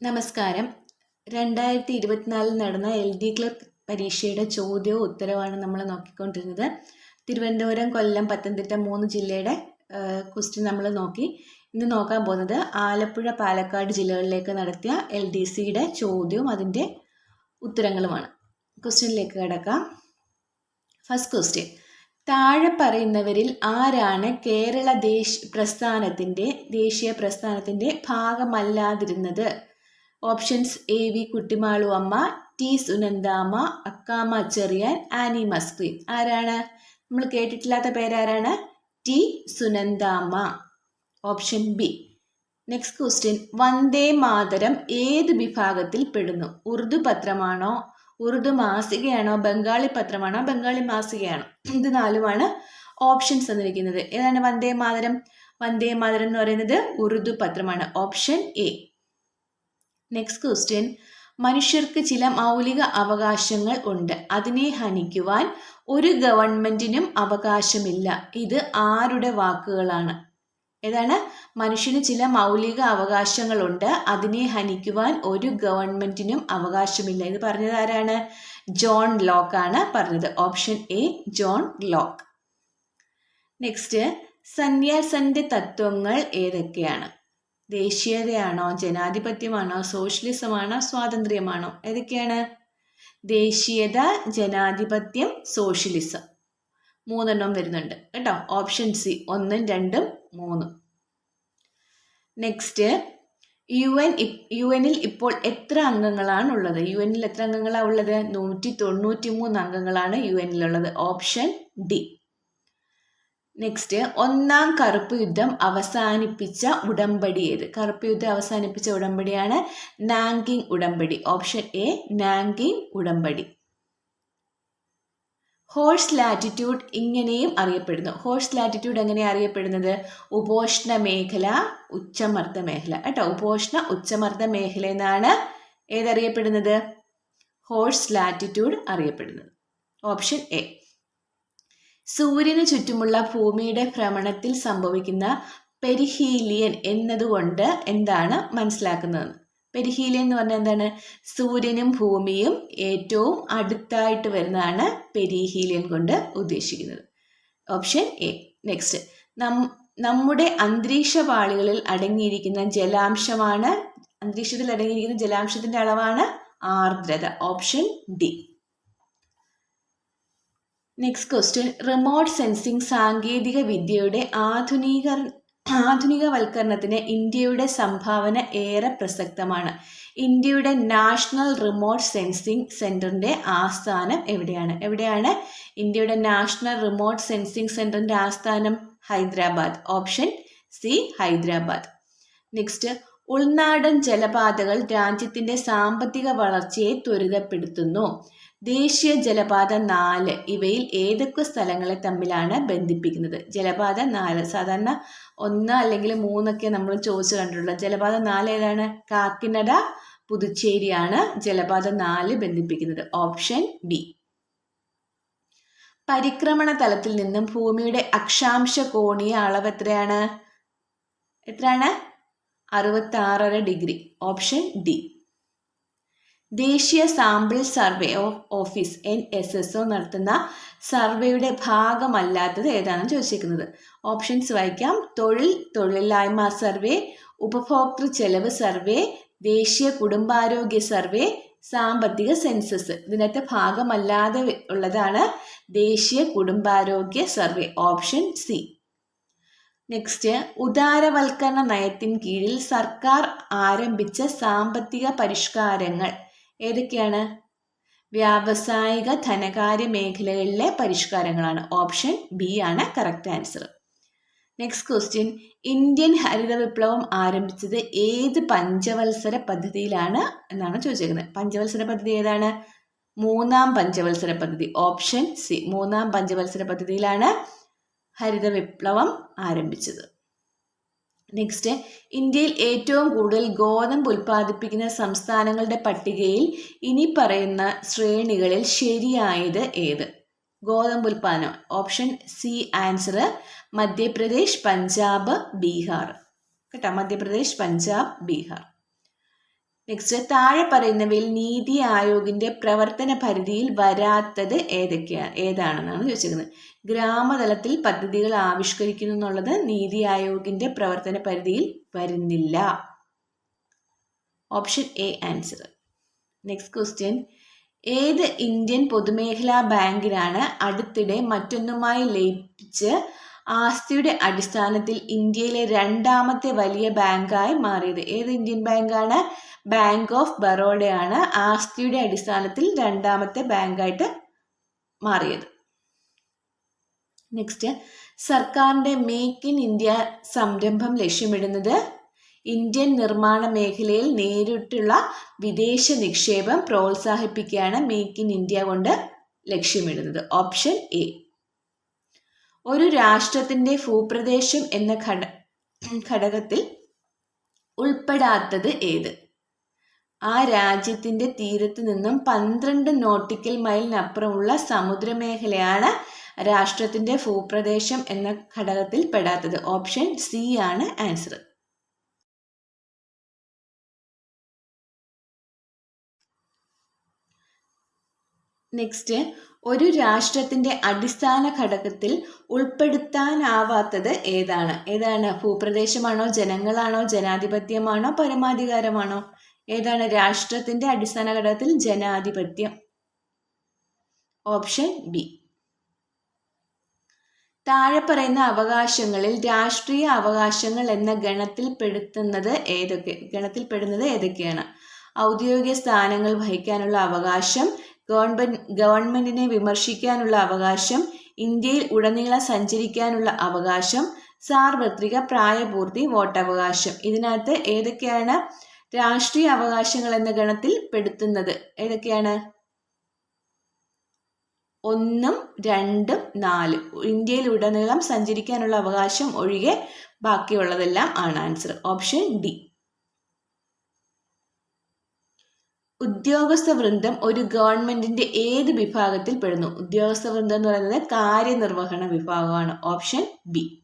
നമസ്കാരം. രണ്ടായിരത്തി ഇരുപത്തിനാലിൽ നടന്ന എൽ ഡി ക്ലർക്ക് പരീക്ഷയുടെ ചോദ്യവും ഉത്തരവാണ് നമ്മൾ നോക്കിക്കൊണ്ടിരുന്നത്. തിരുവനന്തപുരം കൊല്ലം പത്തനംതിട്ട മൂന്ന് ജില്ലയുടെ ക്വസ്റ്റ്യൻ നമ്മൾ നോക്കി. ഇന്ന് നോക്കാൻ പോകുന്നത് ആലപ്പുഴ പാലക്കാട് ജില്ലകളിലേക്ക് നടത്തിയ എൽ ഡി സിയുടെ ചോദ്യവും അതിന്റെ ഉത്തരങ്ങളുമാണ്. ക്വസ്റ്റ്യനിലേക്ക് കിടക്കാം. ഫസ്റ്റ് ക്വസ്റ്റ്യൻ താഴെ പറയുന്നവരിൽ ആരാണ് കേരള ദേശ് പ്രസ്ഥാനത്തിന്റെ ദേശീയ പ്രസ്ഥാനത്തിന്റെ ഭാഗമല്ലാതിരുന്നത്? Options A V Kuttimalu Amma T Sunandamma Accamma Cherian Annie Mascarene ആരാണ്? നമ്മൾ കേട്ടിട്ടില്ലാത്ത പേരാരാണ്? T Sunandamma. Option B. Next question Vande Mataram ഏത് വിഭാഗത്തിൽ പെടുന്നു? ഉറുദു പത്രമാണോ ഉറുദു മാസികയാണോ ബംഗാളി പത്രമാണോ ബംഗാളി മാസികയാണോ? ഇത് നാലുമാണ് ഓപ്ഷൻസ് തന്നിരിക്കുന്നത്. ഏതാണ് വന്ദേ മാതരം? വന്ദേ മാതരം എന്ന് പറയുന്നത് ഉറുദു പത്രമാണ്. Option A. നെക്സ്റ്റ് ക്വസ്റ്റ്യൻ മനുഷ്യർക്ക് ചില മൗലിക അവകാശങ്ങൾ ഉണ്ട്. അതിനെ ഹനിക്കുവാൻ ഒരു ഗവൺമെന്റിനും അവകാശമില്ല. ഇത് ആരുടെ വാക്കുകളാണ്? ഏതാണ്? മനുഷ്യന് ചില മൗലിക അവകാശങ്ങളുണ്ട് അതിനെ ഹനിക്കുവാൻ ഒരു ഗവൺമെന്റിനും അവകാശമില്ല. ഇത് പറഞ്ഞത് ആരാണ്? ജോൺ ലോക്ക് ആണ് പറഞ്ഞത്. Option A John Locke. Next സന്യാസന്റെ തത്വങ്ങൾ ഏതൊക്കെയാണ്? ദേശീയതയാണോ ജനാധിപത്യമാണോ സോഷ്യലിസമാണോ സ്വാതന്ത്ര്യമാണോ? ഏതൊക്കെയാണ്? ദേശീയത ജനാധിപത്യം സോഷ്യലിസം. മൂന്നെണ്ണം വരുന്നുണ്ട്. കേട്ടോ? ഓപ്ഷൻ സി ഒന്നും രണ്ടും മൂന്നും. നെക്സ്റ്റ് യു എൻ യു എനിൽ ഇപ്പോൾ എത്ര അംഗങ്ങളാണ് ഉള്ളത് യു എനിൽ എത്ര അംഗങ്ങളാണ് ഉള്ളത്? നൂറ്റി തൊണ്ണൂറ്റി മൂന്ന് അംഗങ്ങളാണ് യു എനിലുള്ളത് ഓപ്ഷൻ ഡി. നെക്സ്റ്റ് ഒന്നാം കറുപ്പ് യുദ്ധം അവസാനിപ്പിച്ച ഉടമ്പടി ഏത് കറുപ്പ് യുദ്ധം അവസാനിപ്പിച്ച ഉടമ്പടിയാണ് നാങ്കിങ് ഉടമ്പടി. ഓപ്ഷൻ എ നാങ്കിങ് ഉടമ്പടി. ഹോഴ്സ് ലാറ്റിറ്റ്യൂഡ് ഇങ്ങനെയും അറിയപ്പെടുന്നു. ഹോഴ്സ് ലാറ്റിറ്റ്യൂഡ് എങ്ങനെ അറിയപ്പെടുന്നത്? ഉപോഷ്ണ മേഖല ഉച്ചമർദ്ദ മേഖല. കേട്ടോ ഉപോഷ്ണ ഉച്ചമർദ്ദ മേഖല എന്നാണ് ഏതറിയപ്പെടുന്നത്? ഹോഴ്സ് ലാറ്റിറ്റ്യൂഡ് അറിയപ്പെടുന്നത്. ഓപ്ഷൻ എ സൂര്യന് ചുറ്റുമുള്ള ഭൂമിയുടെ ഭ്രമണത്തിൽ സംഭവിക്കുന്ന പെരിഹീലിയൻ എന്നതുകൊണ്ട് എന്താണ് മനസ്സിലാക്കുന്നത്? പെരിഹീലിയൻ എന്ന് പറഞ്ഞാൽ എന്താണ്? സൂര്യനും ഭൂമിയും ഏറ്റവും അടുത്തായിട്ട് വരുന്നതാണ് പെരിഹീലിയൻ കൊണ്ട് ഉദ്ദേശിക്കുന്നത്. Option A. നെക്സ്റ്റ്. നമ്മുടെ അന്തരീക്ഷ പാളികളിൽ അടങ്ങിയിരിക്കുന്ന ജലാംശമാണ് അന്തരീക്ഷത്തിൽ അടങ്ങിയിരിക്കുന്ന ജലാംശത്തിന്റെ അളവാണ് ആർദ്രത. Option D. Next question remote sensing സാങ്കേതിക വിദ്യയുടെ ആധുനിക ആധുനികവൽക്കരണത്തിന് ഇന്ത്യയുടെ സംഭാവന ഏറെ പ്രസക്തമാണ്. ഇന്ത്യയുടെ നാഷണൽ റിമോട്ട് സെൻസിംഗ് സെന്ററിന്റെ ആസ്ഥാനം എവിടെയാണ്? എവിടെയാണ് ഇന്ത്യയുടെ നാഷണൽ റിമോട്ട് സെൻസിംഗ് സെന്ററിന്റെ ആസ്ഥാനം? Hyderabad. Option C Hyderabad. Next ഉൾനാടൻ ജലപാതകൾ രാജ്യത്തിന്റെ സാമ്പത്തിക വളർച്ചയെ ത്വരിതപ്പെടുത്തുന്നു. ദേശീയ ജലപാത നാല്. ഇവയിൽ ഏതൊക്കെ സ്ഥലങ്ങളെ തമ്മിലാണ് ബന്ധിപ്പിക്കുന്നത്? ജലപാത നാല്. സാധാരണ ഒന്ന് അല്ലെങ്കിൽ മൂന്നൊക്കെ നമ്മൾ ചോദിച്ചു കണ്ടിട്ടുള്ളത് ജലപാത നാല് ഏതാണ്? കാക്കിനട പുതുച്ചേരിയാണ് ജലപാത നാല് ബന്ധിപ്പിക്കുന്നത്. ഓപ്ഷൻ ബി പരിക്രമണ തലത്തിൽ നിന്നും ഭൂമിയുടെ അക്ഷാംശ കോണീയ അളവ് എത്രയാണ്? എത്രയാണ്? അറുപത്തി ആറര ഡിഗ്രി. Option D. ദേശീയ sample survey of office N S S O നടത്തുന്ന സർവേയുടെ ഭാഗമല്ലാത്തത് ഏതാണെന്ന് ചോദിച്ചിരിക്കുന്നത് ഓപ്ഷൻസ് വായിക്കാം. തൊഴിൽ തൊഴിലില്ലായ്മ സർവേ ഉപഭോക്തൃ ചെലവ് സർവേ ദേശീയ കുടുംബാരോഗ്യ സർവേ സാമ്പത്തിക സെൻസസ്. ഇതിനകത്തെ ഭാഗമല്ലാതെ ഉള്ളതാണ് ദേശീയ കുടുംബാരോഗ്യ സർവേ ഓപ്ഷൻ സി. നെക്സ്റ്റ് ഉദാരവൽക്കരണ നയത്തിൻ കീഴിൽ സർക്കാർ ആരംഭിച്ച സാമ്പത്തിക പരിഷ്കാരങ്ങൾ. ഏതൊക്കെയാണ്? വ്യാവസായിക ധനകാര്യ മേഖലകളിലെ പരിഷ്കാരങ്ങളാണ്. ഓപ്ഷൻ ബി ആണ് correct answer. Next question. Indian ഹരിത വിപ്ലവം ആരംഭിച്ചത് ഏത് പഞ്ചവത്സര പദ്ധതിയിലാണ് എന്നാണ് ചോദിച്ചിരിക്കുന്നത് പഞ്ചവത്സര പദ്ധതി ഏതാണ്? മൂന്നാം പഞ്ചവത്സര പദ്ധതി. Option C. മൂന്നാം പഞ്ചവത്സര പദ്ധതിയിലാണ് ഹരിത വിപ്ലവം ആരംഭിച്ചത്. നെക്സ്റ്റ് ഇന്ത്യയിൽ ഏറ്റവും കൂടുതൽ ഗോതമ്പ് ഉൽപ്പാദിപ്പിക്കുന്ന സംസ്ഥാനങ്ങളുടെ പട്ടികയിൽ ഇനി പറയുന്ന ശ്രേണികളിൽ ശരിയായത് ഏത്? ഗോതമ്പ് ഉൽപ്പാദനം. Option C answer Madhya Pradesh Punjab Bihar. കേട്ടോ മധ്യപ്രദേശ് പഞ്ചാബ് ബീഹാർ. നെക്സ്റ്റ് താഴെ പറയുന്നവയിൽ നീതി ആയോഗിന്റെ പ്രവർത്തന പരിധിയിൽ വരാത്തത് ഏതൊക്കെയാണ് ഏതാണെന്നാണ് ചോദിച്ചിരിക്കുന്നത് ഗ്രാമതലത്തിൽ പദ്ധതികൾ ആവിഷ്കരിക്കുന്നു എന്നുള്ളത് നീതി ആയോഗിന്റെ പ്രവർത്തന പരിധിയിൽ വരുന്നില്ല. Option A answer next question ഏത് ഇന്ത്യൻ പൊതുമേഖലാ ബാങ്കിനാണ് അടുത്തിടെ മറ്റൊന്നുമായി ലയിപ്പിച്ച് ആസ്തിയുടെ അടിസ്ഥാനത്തിൽ ഇന്ത്യയിലെ രണ്ടാമത്തെ വലിയ ബാങ്കായി മാറിയത്. ഏത് ഇന്ത്യൻ ബാങ്കാണ്? ബാങ്ക് ഓഫ് ബറോഡയാണ് ആസ്തിയുടെ അടിസ്ഥാനത്തിൽ രണ്ടാമത്തെ ബാങ്കായിട്ട് മാറിയത്. നെക്സ്റ്റ് സർക്കാരിന്റെ മേക്ക് ഇൻ ഇന്ത്യ സംരംഭം ലക്ഷ്യമിടുന്നത് ഇന്ത്യൻ നിർമ്മാണ മേഖലയിൽ നേരിട്ടുള്ള വിദേശ നിക്ഷേപം പ്രോത്സാഹിപ്പിക്കുകയാണ് മേക്ക് ഇൻ ഇന്ത്യ കൊണ്ട് ലക്ഷ്യമിടുന്നത്. Option A. ഒരു രാഷ്ട്രത്തിന്റെ ഭൂപ്രദേശം എന്ന ഘട ഘടകത്തിൽ ഉൾപ്പെടാത്തത് ഏത്? ആ രാജ്യത്തിന്റെ തീരത്ത് നിന്നും പന്ത്രണ്ട് നോട്ടിക്കൽ മൈലിനപ്പുറമുള്ള സമുദ്രമേഖലയാണ് രാഷ്ട്രത്തിന്റെ ഭൂപ്രദേശം എന്ന ഘടകത്തിൽ പെടാത്തത്. ഓപ്ഷൻ സി ആണ് ആൻസർ. നെക്സ്റ്റ് ഒരു രാഷ്ട്രത്തിന്റെ അടിസ്ഥാന ഘടകത്തിൽ ഉൾപ്പെടുത്താനാവാത്തത് ഏതാണ്? ഏതാണ്? ഭൂപ്രദേശമാണോ? ജനങ്ങളാണോ? ജനാധിപത്യമാണോ? പരമാധികാരമാണോ? ഏതാണ് രാഷ്ട്രത്തിന്റെ അടിസ്ഥാന ഘടകത്തിൽ ജനാധിപത്യം? Option B. താഴെ പറയുന്ന അവകാശങ്ങളിൽ രാഷ്ട്രീയ അവകാശങ്ങൾ എന്ന ഗണത്തിൽ പെടുത്തുന്നത് ഏതൊക്കെ? ഗണത്തിൽപ്പെടുന്നത് ഏതൊക്കെയാണ്? ഔദ്യോഗിക സ്ഥാനങ്ങൾ വഹിക്കാനുള്ള അവകാശം ഗവൺമെന്റ് ഗവൺമെന്റിനെ വിമർശിക്കാനുള്ള അവകാശം ഇന്ത്യയിൽ ഉടനീളം സഞ്ചരിക്കാനുള്ള അവകാശം സാർവത്രിക പ്രായപൂർത്തി വോട്ടവകാശം. ഇതിനകത്ത് ഏതൊക്കെയാണ് രാഷ്ട്രീയ അവകാശങ്ങൾ എന്ന ഗണത്തിൽ പെടുത്തുന്നത്? ഏതൊക്കെയാണ്? ഒന്നും രണ്ടും നാല്. ഇന്ത്യയിൽ ഉടനീളം സഞ്ചരിക്കാനുള്ള അവകാശം ഒഴികെ ബാക്കിയുള്ളതെല്ലാം ആണ് ആൻസർ. Option D. ഉദ്യോഗസ്ഥ വൃന്ദം ഒരു ഗവൺമെന്റിന്റെ ഏത് വിഭാഗത്തിൽ പെടുന്നു? ഉദ്യോഗസ്ഥ വൃന്ദം എന്ന് പറയുന്നത് കാര്യനിർവഹണ വിഭാഗമാണ്. Option B.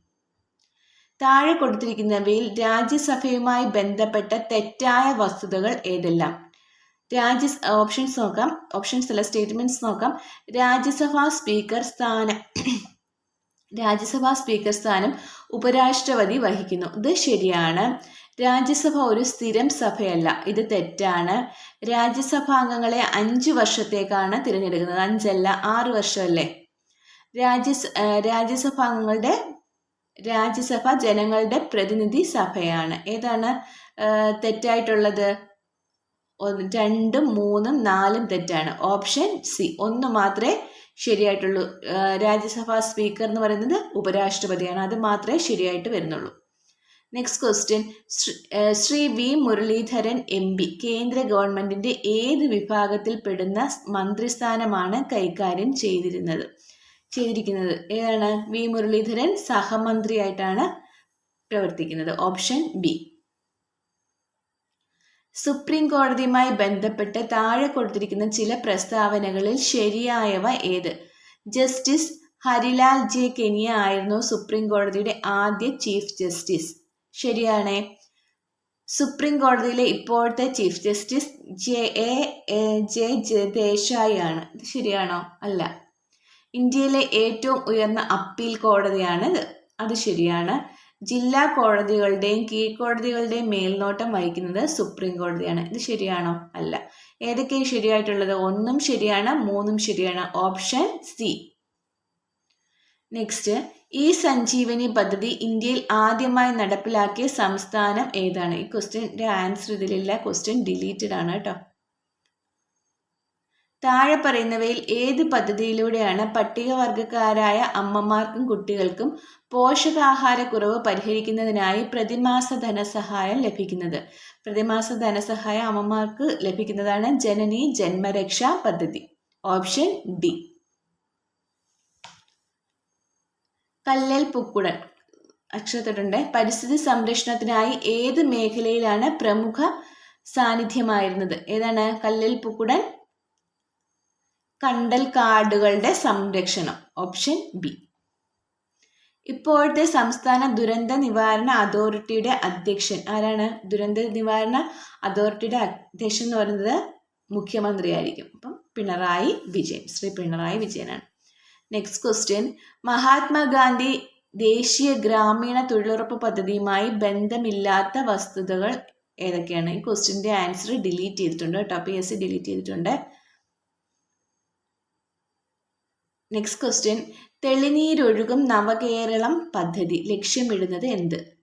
താഴെ കൊടുത്തിരിക്കുന്നവയിൽ രാജ്യസഭയുമായി ബന്ധപ്പെട്ട തെറ്റായ വസ്തുതകൾ ഏതെല്ലാം? രാജ്യ ഓപ്ഷൻസ് നോക്കാം. ഓപ്ഷൻസ് അല്ല സ്റ്റേറ്റ്മെന്റ്സ് നോക്കാം. രാജ്യസഭാ സ്പീക്കർ സ്ഥാനം. രാജ്യസഭാ സ്പീക്കർ സ്ഥാനം ഉപരാഷ്ട്രപതി വഹിക്കുന്നു. ഇത് ശരിയാണ്. രാജ്യസഭ ഒരു സ്ഥിരം സഭയല്ല. ഇത് തെറ്റാണ്. രാജ്യസഭാംഗങ്ങളെ അഞ്ച് വർഷത്തേക്കാണ് തിരഞ്ഞെടുക്കുന്നത്. അഞ്ചല്ല ആറ് വർഷമല്ലേ? രാജ്യ രാജ്യസഭാംഗങ്ങളുടെ രാജ്യസഭ ജനങ്ങളുടെ പ്രതിനിധി സഭയാണ്. ഏതാണ് തെറ്റായിട്ടുള്ളത്? രണ്ടും മൂന്നും നാലും തെറ്റാണ്. Option C. ഒന്ന് മാത്രമേ ശരിയായിട്ടുള്ളൂ. രാജ്യസഭാ സ്പീക്കർ എന്ന് പറയുന്നത് ഉപരാഷ്ട്രപതിയാണ്. അത് മാത്രമേ ശരിയായിട്ട് വരുന്നുള്ളൂ. Next question Shri V Muraleedharan M P. കേന്ദ്ര ഗവൺമെന്റിന്റെ ഏത് വിഭാഗത്തിൽപ്പെടുന്ന മന്ത്രിസ്ഥാനമാണ് കൈകാര്യം ചെയ്തിരുന്നത്? ചെയ്തിരിക്കുന്നത് ഏതാണ്? വി മുരളീധരൻ സഹമന്ത്രിയായിട്ടാണ് പ്രവർത്തിക്കുന്നത്. Option B. സുപ്രീം കോടതിയുമായി ബന്ധപ്പെട്ട് താഴെ കൊടുത്തിരിക്കുന്ന ചില പ്രസ്താവനകളിൽ ശരിയായവ ഏത്? ജസ്റ്റിസ് ഹരിലാൽ ജെ കെനിയ ആയിരുന്നു സുപ്രീം കോടതിയുടെ ആദ്യ ചീഫ് ജസ്റ്റിസ്. ശരിയാണ്. സുപ്രീം കോടതിയിലെ ഇപ്പോഴത്തെ chief justice J A J Desai ആണ് ഇത് ശരിയാണോ? അല്ല. ഇന്ത്യയിലെ ഏറ്റവും ഉയർന്ന അപ്പീൽ കോടതിയാണിത്. അത് ശരിയാണ്. ജില്ലാ കോടതികളുടെയും കീഴ്ക്കോടതികളുടെയും മേൽനോട്ടം വഹിക്കുന്നത് സുപ്രീം കോടതിയാണ് ഇത് ശരിയാണോ? അല്ല. ഏതൊക്കെയാണ് ശരിയായിട്ടുള്ളത്? ഒന്നും ശരിയാണ് മൂന്നും ശരിയാണ്. ഓപ്ഷൻ സി നെക്സ്റ്റ് ഈ സഞ്ജീവനി പദ്ധതി ഇന്ത്യയിൽ ആദ്യമായി നടപ്പിലാക്കിയ സംസ്ഥാനം ഏതാണ്? ഈ ക്വസ്റ്റ്യന്റെ ആൻസർ ഇതിലില്ല ക്വസ്റ്റ്യൻ ഡിലീറ്റഡ് ആണ് കേട്ടോ. താഴെ പറയുന്നവയിൽ ഏത് പദ്ധതിയിലൂടെയാണ് പട്ടികവർഗക്കാരായ അമ്മമാർക്കും കുട്ടികൾക്കും പോഷകാഹാരക്കുറവ് പരിഹരിക്കുന്നതിനായി പ്രതിമാസ ധനസഹായം ലഭിക്കുന്നത്? പ്രതിമാസ ധനസഹായം അമ്മമാർക്ക് ലഭിക്കുന്നതാണ് ജനനി ജന്മരക്ഷാ പദ്ധതി. Option D Kallen Pokkudan. അക്ഷരത്തിട്ടുണ്ട്. പരിസ്ഥിതി സംരക്ഷണത്തിനായി ഏത് മേഖലയിലാണ് പ്രമുഖ സാന്നിധ്യമായിരുന്നത്? ഏതാണ്? കല്ലൽ പുക്കുടൻ കണ്ടൽ കാടുകളുടെ സംരക്ഷണം. Option B. ഇപ്പോഴത്തെ സംസ്ഥാന ദുരന്ത നിവാരണ അതോറിറ്റിയുടെ അധ്യക്ഷൻ ആരാണ്? ദുരന്ത നിവാരണ അതോറിറ്റിയുടെ അധ്യക്ഷൻ എന്ന് പറയുന്നത് മുഖ്യമന്ത്രിയായിരിക്കും. അപ്പം പിണറായി വിജയൻ. ശ്രീ പിണറായി വിജയനാണ്. നെക്സ്റ്റ് ക്വസ്റ്റ്യൻ മഹാത്മാഗാന്ധി ദേശീയ ഗ്രാമീണ തൊഴിലുറപ്പ് പദ്ധതിയുമായി ബന്ധമില്ലാത്ത വസ്തുതകൾ ഏതൊക്കെയാണ്? ഈ ക്വസ്റ്റ്യന്റെ ആൻസർ ഡിലീറ്റ് ചെയ്തിട്ടുണ്ട് കേട്ടോ. പി എസ് ഡിലീറ്റ് ചെയ്തിട്ടുണ്ട്. നെക്സ്റ്റ് ക്വസ്റ്റ്യൻ തെളിനീരൊഴുകും നവകേരളം പദ്ധതി ലക്ഷ്യമിടുന്നത് എന്ത്?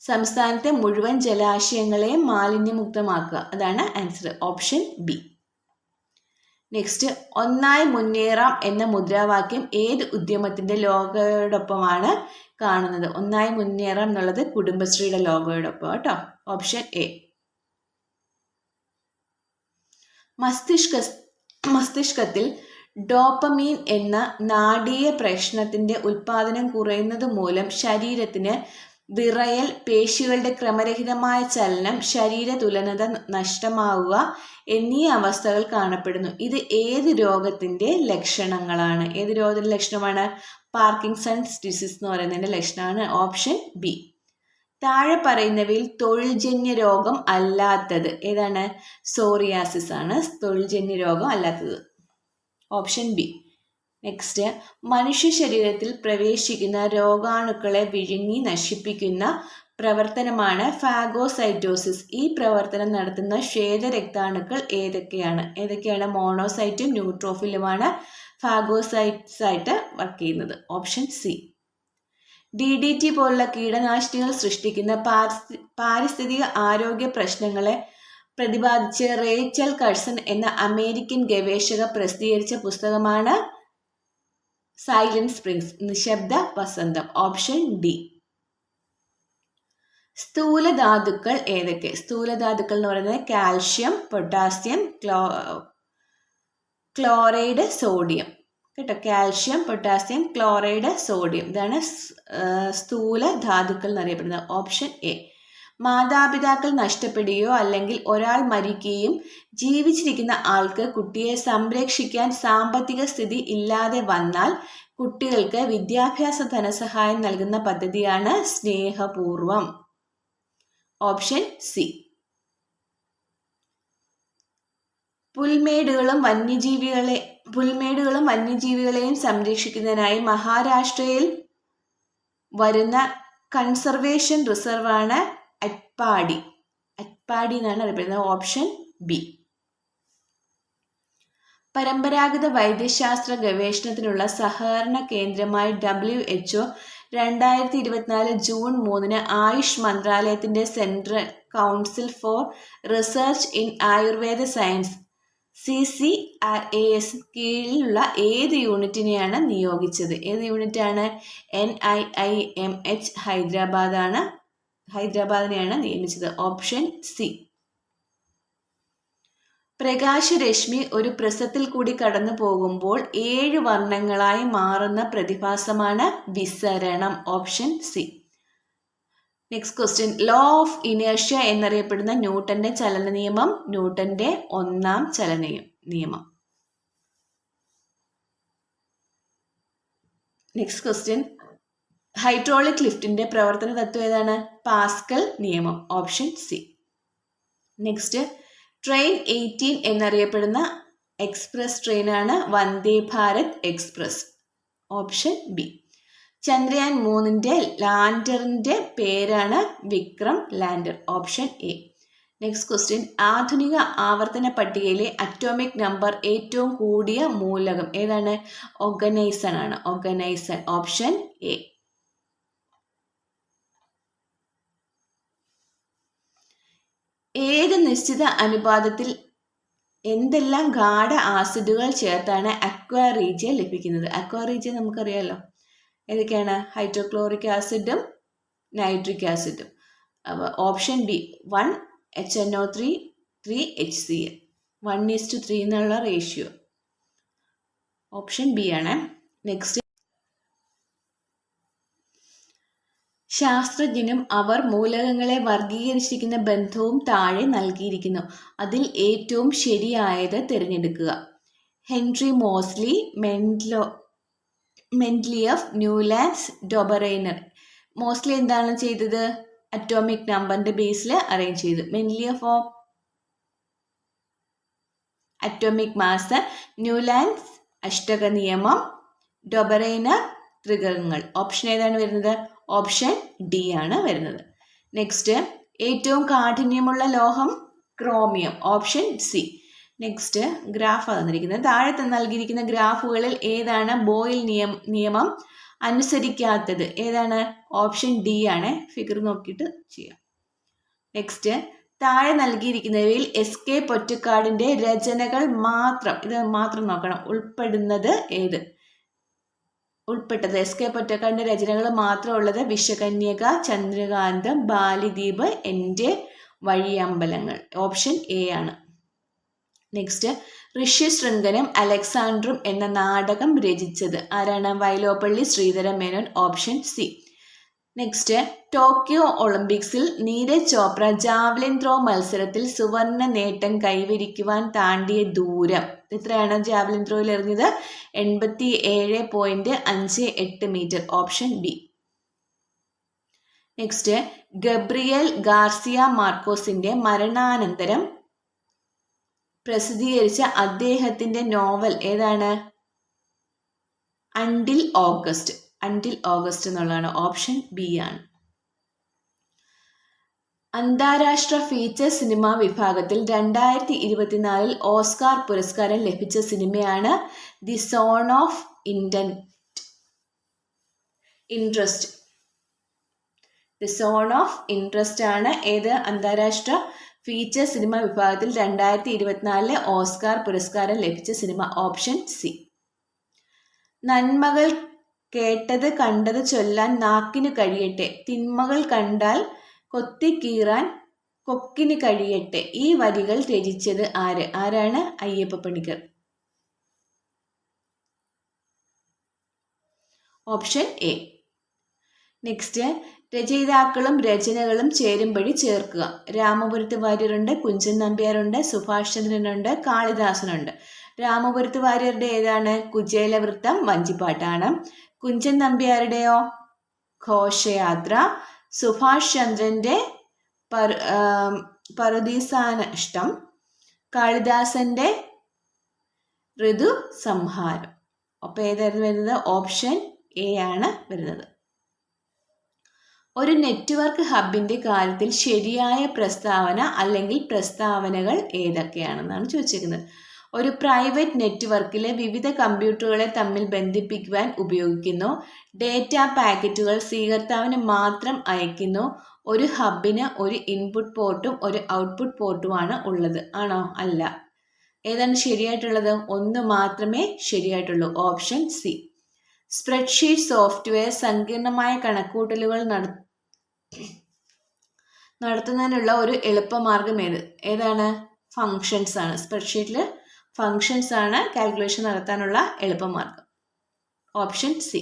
സംസ്ഥാനത്തെ മുഴുവൻ ജലാശയങ്ങളെയും മാലിന്യമുക്തമാക്കുക. അതാണ് ആൻസർ ഓപ്ഷൻ ബി നെക്സ്റ്റ് ഒന്നായി മുന്നേറാം എന്ന മുദ്രാവാക്യം ഏത് ഉദ്യമത്തിന്റെ ലോഗോയോടൊപ്പമാണ് കാണുന്നത്? ഒന്നായി മുന്നേറാം എന്നുള്ളത് കുടുംബശ്രീയുടെ ലോഗോയോടൊപ്പം കേട്ടോ. ഓപ്ഷൻ എ മസ്തിഷ്ക മസ്തിഷ്കത്തിൽ ഡോപ്പമീൻ എന്ന നാടീയ പ്രശ്നത്തിന്റെ ഉൽപാദനം കുറയുന്നത് മൂലം ശരീരത്തിന് വിറയൽ പേശികളുടെ ക്രമരഹിതമായ ചലനം ശരീര തുലനത നഷ്ടമാവുക എന്നീ അവസ്ഥകൾ കാണപ്പെടുന്നു. ഇത് ഏത് രോഗത്തിന്റെ ലക്ഷണങ്ങളാണ്? ഏത് രോഗത്തിന്റെ ലക്ഷണമാണ്? പാർക്കിൻസൺസ് ഡിസീസ് എന്ന് പറയുന്നതിന്റെ ലക്ഷണമാണ് ഓപ്ഷൻ ബി. താഴെ പറയുന്നവയിൽ തൊഴിൽജന്യ രോഗം അല്ലാത്തത് ഏതാണ്? സോറിയാസിസ് ആണ് തൊഴിൽജന്യ രോഗം അല്ലാത്തത്. Option B. നെക്സ്റ്റ് മനുഷ്യ ശരീരത്തിൽ പ്രവേശിക്കുന്ന രോഗാണുക്കളെ വിഴുങ്ങി നശിപ്പിക്കുന്ന പ്രവർത്തനമാണ് ഫാഗോസൈറ്റോസിസ് ഈ പ്രവർത്തനം നടത്തുന്ന ശ്വേതരക്താണുക്കൾ ഏതൊക്കെയാണ്? ഏതൊക്കെയാണ് മോണോസൈറ്റും ന്യൂട്രോഫിലുമാണ് ഫാഗോസൈറ്റ്സ് ആയിട്ട് വർക്ക് ചെയ്യുന്നത്? Option C D D T പോലുള്ള കീടനാശിനികൾ സൃഷ്ടിക്കുന്ന പാരിസ്ഥിതിക ആരോഗ്യ പ്രശ്നങ്ങളെ പ്രതിപാദിച്ച് റേച്ചൽ കഴ്സൺ എന്ന അമേരിക്കൻ ഗവേഷക പ്രസിദ്ധീകരിച്ച പുസ്തകമാണ് സൈലന്റ് സ്പ്രിങ്സ് നിശബ്ദ വസന്തം ഓപ്ഷൻ ഡി സ്ഥൂലധാതുക്കൾ ഏതൊക്കെ? സ്ഥൂലധാതുക്കൾ എന്ന് പറയുന്നത് കാൽഷ്യം പൊട്ടാസ്യം ക്ലോ ക്ലോറൈഡ് സോഡിയം. കേട്ടോ? Calcium potassium chloride sodium. ഇതാണ് സ്ഥൂല ധാതുക്കൾ എന്നറിയപ്പെടുന്നത്. ഓപ്ഷൻ എ മാതാപിതാക്കൾ നഷ്ടപ്പെടുകയോ അല്ലെങ്കിൽ ഒരാൾ മരിക്കുകയും ജീവിച്ചിരിക്കുന്ന ആൾക്ക് കുട്ടിയെ സംരക്ഷിക്കാൻ സാമ്പത്തിക സ്ഥിതി ഇല്ലാതെ വന്നാൽ കുട്ടികൾക്ക് വിദ്യാഭ്യാസ ധനസഹായം നൽകുന്ന പദ്ധതിയാണ് സ്നേഹപൂർവം. Option C. പുൽമേടുകളും വന്യജീവികളെ പുൽമേടുകളും വന്യജീവികളെയും സംരക്ഷിക്കുന്നതിനായി മഹാരാഷ്ട്രയിൽ വരുന്ന കൺസർവേഷൻ റിസർവാണ് അറ്റ്പാടി. അറ്റ്പാടി എന്നാണ് അറിയപ്പെടുന്നത്. Option B. പരമ്പരാഗത വൈദ്യശാസ്ത്ര ഗവേഷണത്തിനുള്ള സഹകരണ കേന്ദ്രമായി ഡബ്ല്യു എച്ച്ഒ രണ്ടായിരത്തി ഇരുപത്തിനാല് ജൂൺ മൂന്നിന് ആയുഷ് മന്ത്രാലയത്തിന്റെ central council for research in Ayurveda science C C R A S കീഴിലുള്ള ഏത് യൂണിറ്റിനെയാണ് നിയോഗിച്ചത്? ഏത് യൂണിറ്റാണ്? N I I M H ഹൈദരാബാദാണ്. ഹൈദരാബാദിനെയാണ് നിയമിച്ചത്. Option C. പ്രകാശരശ്മി ഒരു പ്രസത്തിൽ കൂടി കടന്നു പോകുമ്പോൾ ഏഴ് വർണങ്ങളായി മാറുന്ന പ്രതിഭാസമാണ് വിസരണം. Option C. Next question law of ഇനേഷ്യ എന്നറിയപ്പെടുന്ന ന്യൂട്ടന്റെ ചലന നിയമം ന്യൂട്ടന്റെ ഒന്നാം ചലന നിയമം. നെക്സ്റ്റ് ക്വസ്റ്റ്യൻ ഹൈഡ്രോളിക് ലിഫ്റ്റിന്റെ പ്രവർത്തന തത്വം ഏതാണ്? പാസ്കൽ നിയമം option C next train eighteen എന്നറിയപ്പെടുന്ന എക്സ്പ്രസ് ട്രെയിനാണ് Vande Bharat express option B Chandrayaan മൂന്നിന്റെ ലാൻഡറിന്റെ പേരാണ് Vikram lander option A next question ആധുനിക ആവർത്തന പട്ടികയിലെ അറ്റോമിക് നമ്പർ ഏറ്റവും കൂടിയ മൂലകം ഏതാണ്? ഓർഗനൈസൺ ആണ് ഓർഗനൈസൺ ഓപ്ഷൻ എ ഏത് നിശ്ചിത അനുപാതത്തിൽ എന്തെല്ലാം ഗാഢ ആസിഡുകൾ ചേർത്താണ് അക്വാറീജിയ ലഭിക്കുന്നത്? അക്വാറീജിയ നമുക്കറിയാമല്ലോ ഏതൊക്കെയാണ്? ഹൈഡ്രോക്ലോറിക് ആസിഡും നൈട്രിക് ആസിഡും അപ്പോൾ option B one H N O three three H C L one is to three എന്നുള്ള റേഷ്യോ ഓപ്ഷൻ ബി ആണ്. നെക്സ്റ്റ് ശാസ്ത്രജ്ഞനും അവർ മൂലകങ്ങളെ വർഗീകരിച്ചിരിക്കുന്ന ബന്ധവും താഴെ നൽകിയിരിക്കുന്നു. അതിൽ ഏറ്റവും ശരിയായത് തിരഞ്ഞെടുക്കുക. ഹെൻറി മോസ്ലി മെൻലോ മെൻലിയഫ് ന്യൂലാൻഡ്സ് ഡൊബറൈനർ. മോസ്ലി എന്താണ് ചെയ്തത്? അറ്റോമിക് നമ്പറിന്റെ ബേസിൽ അറേഞ്ച് ചെയ്തു. മെൻലിയഫ് ഓഫ് അറ്റോമിക് മാസ് ന്യൂലാൻഡ്സ് അഷ്ടക നിയമം ഡൊബറൈനർ ത്രികങ്ങൾ ഓപ്ഷൻ ഏതാണ് വരുന്നത്? ഓപ്ഷൻ ഡി ആണ് വരുന്നത്. നെക്സ്റ്റ് ഏറ്റവും കാഠിന്യമുള്ള ലോഹം chromium option C. Next graph തന്നിരിക്കുന്നത്. താഴെ നൽകിയിരിക്കുന്ന ഗ്രാഫുകളിൽ ഏതാണ് ബോയിൽ നിയം നിയമം അനുസരിക്കാത്തത്? ഏതാണ്? ഓപ്ഷൻ ഡി ആണ്. ഫിഗർ നോക്കിയിട്ട് ചെയ്യാം. നെക്സ്റ്റ് താഴെ നൽകിയിരിക്കുന്നവയിൽ എസ് കെ പൊറ്റക്കാടിന്റെ രചനകൾ മാത്രം ഇത് മാത്രം നോക്കണം. ഉൾപ്പെടുന്നത് ഏത്? ഉൾപ്പെട്ടത്. എസ് കെ പൊറ്റക്കാടിന്റെ രചനകൾ മാത്രമുള്ളത് വിശ്വകന്യക ചന്ദ്രകാന്തം ബാലിദ്വീപ് എന്റെ വഴിയമ്പലങ്ങൾ. ഓപ്ഷൻ എ ആണ്. നെക്സ്റ്റ് ഋഷ്യശൃംഖനും അലക്സാണ്ടറും എന്ന നാടകം രചിച്ചത്. ആരാണ്? Vyloppilli Sreedhara Menon option C. Next Tokyo ഒളിമ്പിക്സിൽ നീരജ് ചോപ്ര ജാവ്ലിൻ ത്രോ മത്സരത്തിൽ സുവർണ നേട്ടം കൈവരിക്കുവാൻ താണ്ടിയ ദൂരം. എത്രയാണ് ജാവ്ലിൻ ത്രോയിൽ എറിഞ്ഞത്? എൺപത്തി ഏഴ് പോയിന്റ് അഞ്ച് എട്ട് metre option B next Gabriel Garcia മാർക്കോസിന്റെ മരണാനന്തരം പ്രസിദ്ധീകരിച്ച അദ്ദേഹത്തിന്റെ നോവൽ ഏതാണ്? Until August. അണ്ടിൽ ഓഗസ്റ്റ് എന്നുള്ളതാണ് ഓപ്ഷൻ ബി ആണ്. അന്താരാഷ്ട്ര ഫീച്ചർ സിനിമ വിഭാഗത്തിൽ രണ്ടായിരത്തി ഇരുപത്തിനാലിൽ ഓസ്കാർ പുരസ്കാരം ലഭിച്ച സിനിമയാണ് the zone of ഇൻഡൻ interest the zone of interest ആണ് ഏത് അന്താരാഷ്ട്ര ഫീച്ചർ സിനിമ വിഭാഗത്തിൽ രണ്ടായിരത്തി ഇരുപത്തിനാലിലെ ഓസ്കാർ പുരസ്കാരം ലഭിച്ച സിനിമ ഓപ്ഷൻ സി നന്മകൾ കേട്ടത് കണ്ടത് ചൊല്ലാൻ നാക്കിനു കഴിയട്ടെ. തിന്മകൾ കണ്ടാൽ കൊത്തിക്കീറാൻ കൊക്കിന് കഴിയട്ടെ. ഈ വരികൾ രചിച്ചത് ആര്? ആരാണ് Ayyappa Paniker? Option A. Next രചയിതാക്കളും രചനകളും ചേരുംപടി ചേർക്കുക. രാമപുരത്ത് വാര്യരുണ്ട് കുഞ്ചൻ നമ്പ്യാരുണ്ട് സുഭാഷ് ചന്ദ്രനുണ്ട് കാളിദാസനുണ്ട്. രാമപുരത്ത് വാര്യരുടെ ഏതാണ്? കുചേലവൃത്തം വഞ്ചിപ്പാട്ടാണ്. കുഞ്ചൻ നമ്പ്യാരുടെയോ? ഘോഷയാത്ര. സുഭാഷ് ചന്ദ്രന്റെ പർ ഇഷ്ടം. കാളിദാസന്റെ ഋതു സംഹാരം. അപ്പോൾ ഏതായിരുന്നു വരുന്നത്? ഓപ്ഷൻ എ ആണ് വരുന്നത്. ഒരു നെറ്റ്വർക്ക് ഹബിന്റെ കാര്യത്തിൽ ശരിയായ പ്രസ്താവന അല്ലെങ്കിൽ പ്രസ്താവനകൾ ഏതൊക്കെയാണെന്നാണ് ചോദിച്ചിരിക്കുന്നത് ഒരു പ്രൈവറ്റ് നെറ്റ്വർക്കിലെ വിവിധ കമ്പ്യൂട്ടറുകളെ തമ്മിൽ ബന്ധിപ്പിക്കുവാൻ ഉപയോഗിക്കുന്നു. ഡേറ്റ പാക്കറ്റുകൾ സ്വീകർത്താവിന് മാത്രം അയക്കുന്നു ഒരു ഹബിന് ഒരു ഇൻപുട്ട് പോർട്ടും ഒരു ഔട്ട്പുട്ട് പോർട്ടുമാണ് ഉള്ളത്. ആണോ? അല്ല. ഏതാണ് ശരിയായിട്ടുള്ളത്? ഒന്ന് മാത്രമേ ശരിയായിട്ടുള്ളൂ. ഓപ്ഷൻ സി സ്പ്രെഡ്ഷീറ്റ് സോഫ്റ്റ്വെയർ സങ്കീർണമായ കണക്കൂട്ടലുകൾ നട നടത്തുന്നതിനുള്ള ഒരു എളുപ്പമാർഗം ഏത്? ഏതാണ്? ഫങ്ഷൻസ് ആണ്. സ്പ്രെഡ്ഷീറ്റിൽ ഫങ്ഷൻസ് ആണ് കാൽക്കുലേഷൻ നടത്താനുള്ള എളുപ്പമാർഗം. ഓപ്ഷൻ സി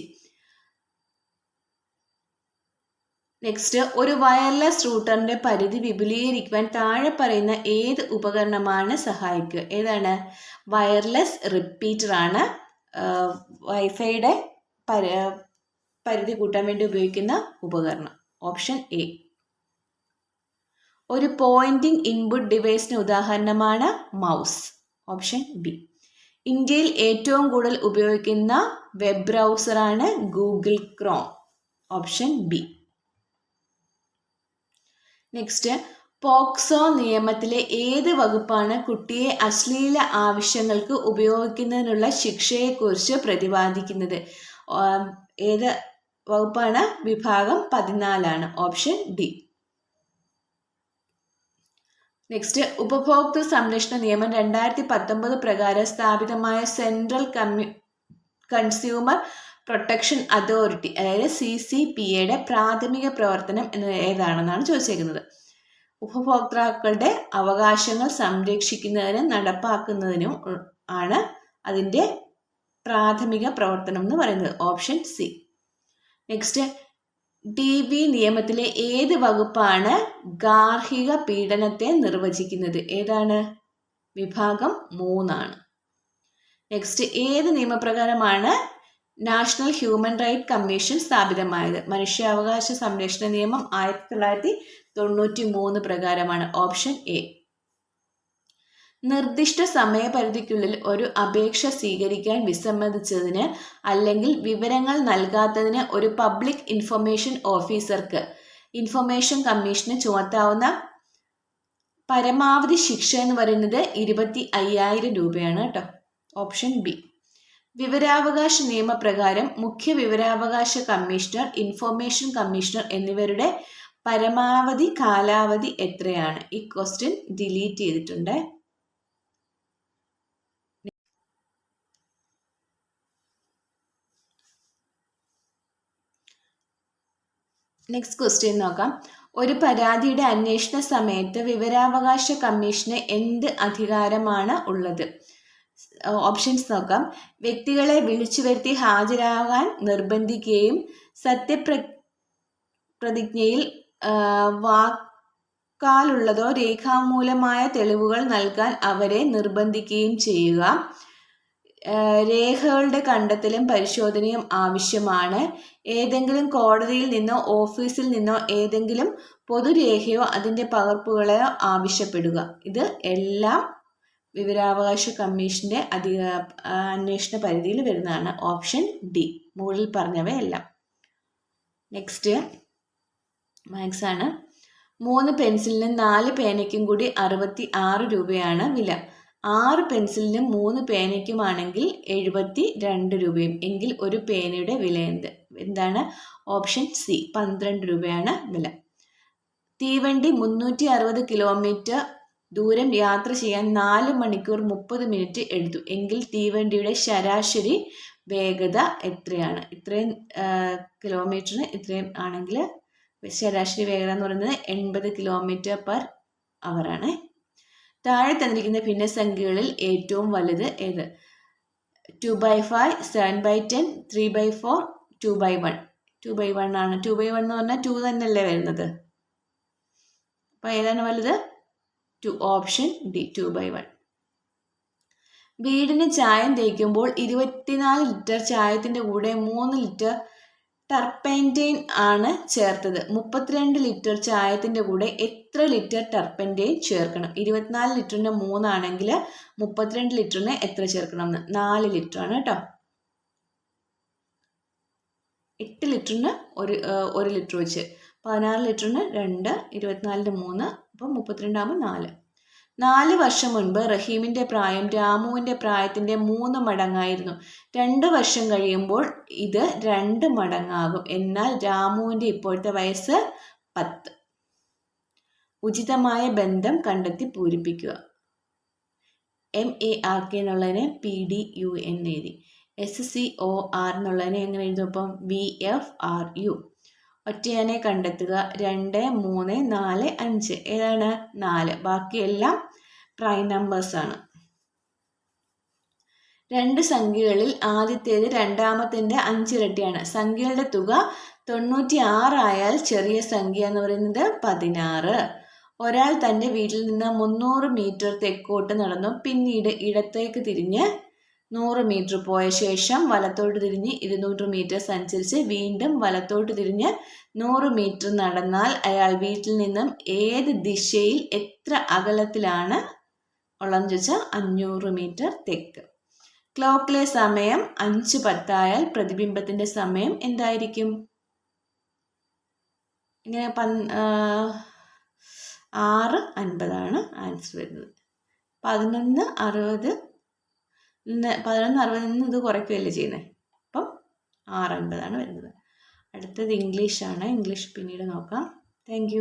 നെക്സ്റ്റ് ഒരു വയർലെസ് റൂട്ടറിന്റെ പരിധി വിപുലീകരിക്കുവാൻ താഴെ പറയുന്ന ഏത് ഉപകരണമാണ് സഹായിക്കുക? ഏതാണ്? വയർലെസ് റിപ്പീറ്റർ ആണ് വൈഫൈയുടെ പരിധി കൂട്ടാൻ വേണ്ടി ഉപയോഗിക്കുന്ന ഉപകരണം. ഓപ്ഷൻ എ ഒരു പോയിന്റിംഗ് ഇൻപുട്ട് ഡിവൈസിന് ഉദാഹരണമാണ് മൗസ് ഓപ്ഷൻ ബി. ഇന്ത്യയിൽ ഏറ്റവും കൂടുതൽ ഉപയോഗിക്കുന്ന web ബ്രൗസറാണ് Google Chrome. Option B. Next POCSO നിയമത്തിലെ ഏത് വകുപ്പാണ് കുട്ടിയെ അശ്ലീല ആവശ്യങ്ങൾക്ക് ഉപയോഗിക്കുന്നതിനുള്ള ശിക്ഷയെക്കുറിച്ച് പ്രതിപാദിക്കുന്നത്? ഏത് വകുപ്പാണ്? വിഭാഗം പതിനാലാണ്. Option D. നെക്സ്റ്റ് ഉപഭോക്തൃ സംരക്ഷണ നിയമം രണ്ടായിരത്തി പത്തൊമ്പത് പ്രകാരം സ്ഥാപിതമായ central commu consumer protection authority അതായത് സി സി പി എയുടെ പ്രാഥമിക പ്രവർത്തനം എന്ന് ഏതാണെന്നാണ് ചോദിച്ചേക്കുന്നത്. ഉപഭോക്താക്കളുടെ അവകാശങ്ങൾ സംരക്ഷിക്കുന്നതിനും നടപ്പാക്കുന്നതിനും ആണ് അതിന്റെ പ്രാഥമിക പ്രവർത്തനം എന്ന് പറയുന്നത് option C. Next D B നിയമത്തിലെ ഏത് വകുപ്പാണ് ഗാർഹിക പീഡനത്തെ നിർവചിക്കുന്നത്? ഏതാണ്? വിഭാഗം മൂന്നാണ്. നെക്സ്റ്റ് ഏത് നിയമപ്രകാരമാണ് നാഷണൽ ഹ്യൂമൻ റൈറ്റ് കമ്മീഷൻ സ്ഥാപിതമായത്? മനുഷ്യാവകാശ സംരക്ഷണ നിയമം ആയിരത്തി തൊള്ളായിരത്തി തൊണ്ണൂറ്റി മൂന്ന് പ്രകാരമാണ്. Option A. നിർദ്ദിഷ്ട സമയപരിധിക്കുള്ളിൽ ഒരു അപേക്ഷ സ്വീകരിക്കാൻ വിസമ്മതിച്ചതിന് അല്ലെങ്കിൽ വിവരങ്ങൾ നൽകാത്തതിന് ഒരു പബ്ലിക് ഇൻഫർമേഷൻ ഓഫീസർക്ക് ഇൻഫർമേഷൻ കമ്മീഷന് ചുമത്താവുന്ന പരമാവധി ശിക്ഷ എന്ന് പറയുന്നത് ഇരുപത്തി അയ്യായിരം രൂപയാണ് കേട്ടോ. Option B. വിവരാവകാശ നിയമപ്രകാരം മുഖ്യ വിവരാവകാശ കമ്മീഷണർ ഇൻഫർമേഷൻ കമ്മീഷണർ എന്നിവരുടെ പരമാവധി കാലാവധി എത്രയാണ്? ഈ ക്വസ്റ്റ്യൻ ഡിലീറ്റ് ചെയ്തിട്ടുണ്ട്. നെക്സ്റ്റ് ക്വസ്റ്റ്യൻ നോക്കാം. ഒരു പരാതിയുടെ അന്വേഷണ സമയത്ത് വിവരാവകാശ കമ്മീഷന് എന്ത് അധികാരമാണ് ഉള്ളത്? ഓപ്ഷൻസ് നോക്കാം. വ്യക്തികളെ വിളിച്ചു വരുത്തി ഹാജരാകാൻ നിർബന്ധിക്കുകയും സത്യപ്ര പ്രതിജ്ഞയിൽ വാക്കാലുള്ളതോ രേഖാമൂലമായ തെളിവുകൾ നൽകാൻ അവരെ നിർബന്ധിക്കുകയും ചെയ്യുക. രേഖകളുടെ കണ്ടെത്തലും പരിശോധനയും ആവശ്യമാണ്. ഏതെങ്കിലും കോടതിയിൽ നിന്നോ ഓഫീസിൽ നിന്നോ ഏതെങ്കിലും പൊതുരേഖയോ അതിന്റെ പകർപ്പുകളെയോ ആവശ്യപ്പെടുക. ഇത് എല്ലാം വിവരാവകാശ കമ്മീഷന്റെ അധിക അന്വേഷണ പരിധിയിൽ വരുന്നതാണ്. ഓപ്ഷൻ ഡി മുകളിൽ പറഞ്ഞവയെല്ലാം. നെക്സ്റ്റ് മാത്സ് ആണ് മൂന്ന് പെൻസിലിനും നാല് പേനയ്ക്കും കൂടി അറുപത്തി ആറ് രൂപയാണ് വില. ആറ് പെൻസിലിനും മൂന്ന് പേനയ്ക്കുമാണെങ്കിൽ എഴുപത്തി രണ്ട് രൂപയും. എങ്കിൽ ഒരു പേനയുടെ വില എന്ത്? എന്താണ്? ഓപ്ഷൻ സി പന്ത്രണ്ട് രൂപയാണ് വില. തീവണ്ടി മുന്നൂറ്റി അറുപത് കിലോമീറ്റർ ദൂരം യാത്ര ചെയ്യാൻ നാല് മണിക്കൂർ മുപ്പത് മിനിറ്റ് എടുത്തു. എങ്കിൽ തീവണ്ടിയുടെ ശരാശരി വേഗത എത്രയാണ്? ഇത്രയും കിലോമീറ്ററിന് ഇത്രയും ആണെങ്കിൽ ശരാശരി വേഗത എന്ന് പറയുന്നത് എൺപത് കിലോമീറ്റർ പെർ അവറാണ് താഴെ തന്നിരിക്കുന്ന ഭിന്നസംഖ്യകളിൽ ഏറ്റവും വലുത് ഏത്? Two by five seven by ten three by four two by one two by one ആണ്. ടു ബൈ വൺ എന്ന് പറഞ്ഞാൽ ടു തന്നെയല്ലേ വരുന്നത്? അപ്പോൾ ഏതാണ് വലുത്? Two option D two by one വീടിന് ചായം തേക്കുമ്പോൾ ഇരുപത്തിനാല് ലിറ്റർ ചായത്തിന്റെ കൂടെ മൂന്ന് ലിറ്റർ ടർപ്പന്റൈൻ ആണ് ചേർത്തത്. മുപ്പത്തിരണ്ട് ലിറ്റർ ചായത്തിന്റെ കൂടെ എത്ര ലിറ്റർ ടർപ്പന്റൈൻ ചേർക്കണം? ഇരുപത്തിനാല് ലിറ്ററിന് മൂന്നാണെങ്കിൽ മുപ്പത്തിരണ്ട് ലിറ്ററിന് എത്ര ചേർക്കണം എന്ന് നാല് ലിറ്റർ ആണ് കേട്ടോ. എട്ട് ലിറ്ററിന് ഒരു ഒരു ലിറ്റർ വെച്ച് പതിനാറ് ലിറ്ററിന് രണ്ട് ഇരുപത്തിനാലിന് മൂന്ന് അപ്പം മുപ്പത്തിരണ്ടാകുമ്പോൾ നാല്. നാല് വർഷം മുൻപ് റഹീമിന്റെ പ്രായം രാമുവിന്റെ പ്രായത്തിന്റെ മൂന്ന് മടങ്ങായിരുന്നു. രണ്ട് വർഷം കഴിയുമ്പോൾ ഇത് രണ്ട് മടങ്ങാകും. എന്നാൽ രാമുവിന്റെ ഇപ്പോഴത്തെ വയസ്സ് പത്ത്. ഉചിതമായ ബന്ധം കണ്ടെത്തി പൂരിപ്പിക്കുക. എം എ ആർ കെ എന്നുള്ളതിനെ പി ഡി യു എൻ എഴുതി. എസ് സി ഒ ആർ എന്നുള്ളതിനെ എങ്ങനെ എഴുതും അപ്പം? V F R U. ഒറ്റയാനെ കണ്ടെത്തുക. രണ്ട് മൂന്ന് നാല് അഞ്ച്. ഏതാണ്? നാല്. ബാക്കിയെല്ലാം പ്രൈം നമ്പേഴ്സാണ് രണ്ട് സംഖ്യകളിൽ ആദ്യത്തേത് രണ്ടാമത്തിന്റെ അഞ്ചിരട്ടിയാണ്. സംഖ്യകളുടെ തുക തൊണ്ണൂറ്റി ആറായാൽ ചെറിയ സംഖ്യ എന്ന് പറയുന്നത് പതിനാറ്. ഒരാൾ തന്റെ വീട്ടിൽ നിന്ന് മുന്നൂറ് മീറ്റർ തെക്കോട്ട് നടന്നു. പിന്നീട് ഇടത്തേക്ക് തിരിഞ്ഞ് നൂറ് മീറ്റർ പോയ ശേഷം വലത്തോട്ട് തിരിഞ്ഞ് ഇരുന്നൂറ് മീറ്റർ സഞ്ചരിച്ച് വീണ്ടും വലത്തോട്ട് തിരിഞ്ഞ് നൂറ് മീറ്റർ നടന്നാൽ അയാൾ വീട്ടിൽ നിന്നും ഏത് ദിശയിൽ എത്ര അകലത്തിലാണ് ഉള്ളതെന്ന് ചോദിച്ചാൽ അഞ്ഞൂറ് മീറ്റർ തെക്ക്. ക്ലോക്കിലെ സമയം അഞ്ച് പത്തായാൽ പ്രതിബിംബത്തിന്റെ സമയം എന്തായിരിക്കും? ഇങ്ങനെ പൻ ആറ് അൻപതാണ് ആൻസർ വരുന്നത്. പതിനൊന്ന് അറുപത് പതിനൊന്ന് അറുപതിൽ നിന്ന് ഇത് കുറയ്ക്കുകയല്ലേ ചെയ്യുന്നത് അപ്പം ആറ് അൻപതാണ് വരുന്നത്. അടുത്തത് ഇംഗ്ലീഷാണ്. ഇംഗ്ലീഷ് പിന്നീട് നോക്കാം. താങ്ക്